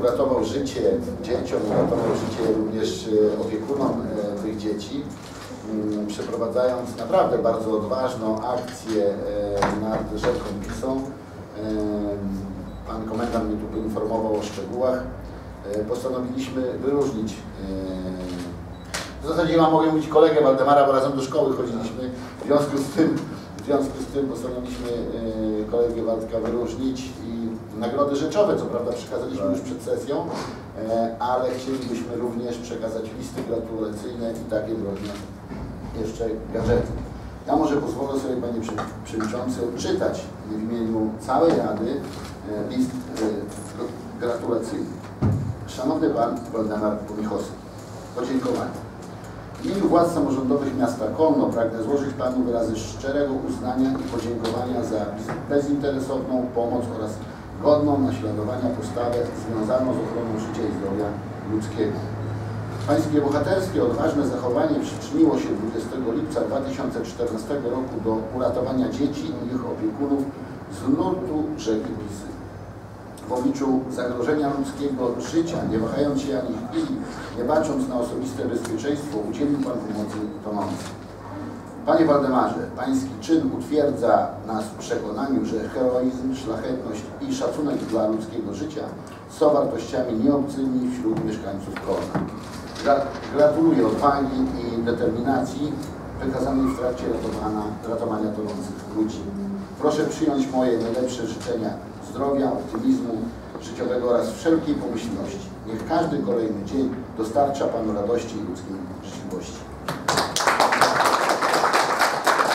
uratował życie dzieciom, uratował życie również e, opiekunom e, tych dzieci, mm, przeprowadzając naprawdę bardzo odważną akcję e, nad rzeką Pisą. Pan komendant mnie tu poinformował o szczegółach. Postanowiliśmy wyróżnić w zasadzie ja mogę mówić kolegę Waldemara, bo razem do szkoły chodziliśmy. W związku z tym, w związku z tym postanowiliśmy kolegę Waldka wyróżnić i nagrody rzeczowe, co prawda przekazaliśmy już przed sesją, e, ale chcielibyśmy również przekazać listy gratulacyjne i takie drobne jeszcze gadżety. Ja może pozwolę sobie, Panie Przewodniczący, odczytać w imieniu całej Rady e, list e, gratulacyjny. Szanowny Pan Waldemar Pomichowski, podziękowania. W imieniu władz samorządowych miasta Kolno pragnę złożyć Panu wyrazy szczerego uznania i podziękowania za bezinteresowną pomoc oraz godną naśladowania postawę związaną z ochroną życia i zdrowia ludzkiego. Pańskie bohaterskie, odważne zachowanie przyczyniło się 20 lipca 2014 roku do uratowania dzieci i ich opiekunów z nurtu rzeki Pisy w obliczu zagrożenia ludzkiego życia, nie wahając się ani chwili, nie bacząc na osobiste bezpieczeństwo, udzielił Pan pomocy tonącym. Panie Waldemarze, Pański czyn utwierdza nas w przekonaniu, że heroizm, szlachetność i szacunek dla ludzkiego życia są wartościami nieobcymi wśród mieszkańców Kolna. Gra- Gratuluję odwagi i determinacji wykazanej w trakcie ratowania, ratowania tonących ludzi. Proszę przyjąć moje najlepsze życzenia zdrowia, optymizmu życiowego oraz wszelkiej pomyślności. Niech każdy kolejny dzień dostarcza Panu radości i ludzkiej życzliwości.